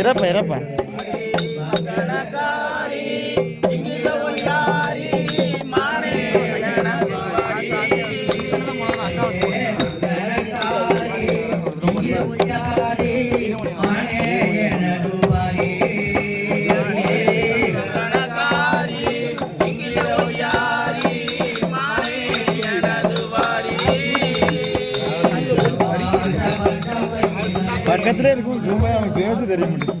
இறப்பா இறப்பா. பக்கத்துல இருக்கும் சும்மா அவன் பேசுதறிய முடியும்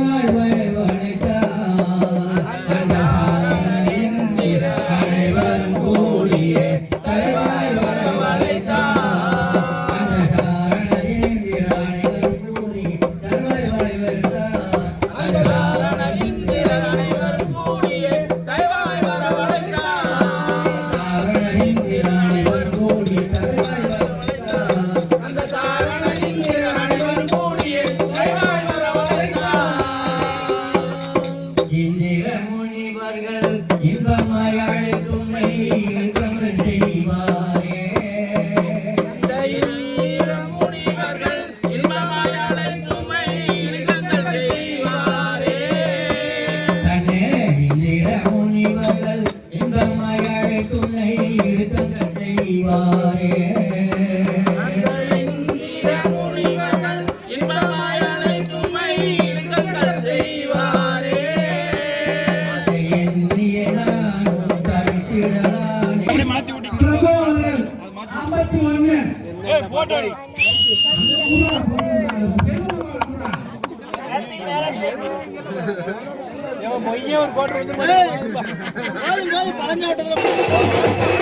போட்டோடி பொய்யே ஒரு கோட்டை வந்து போதும் போதும் பழங்காட்டத்தில்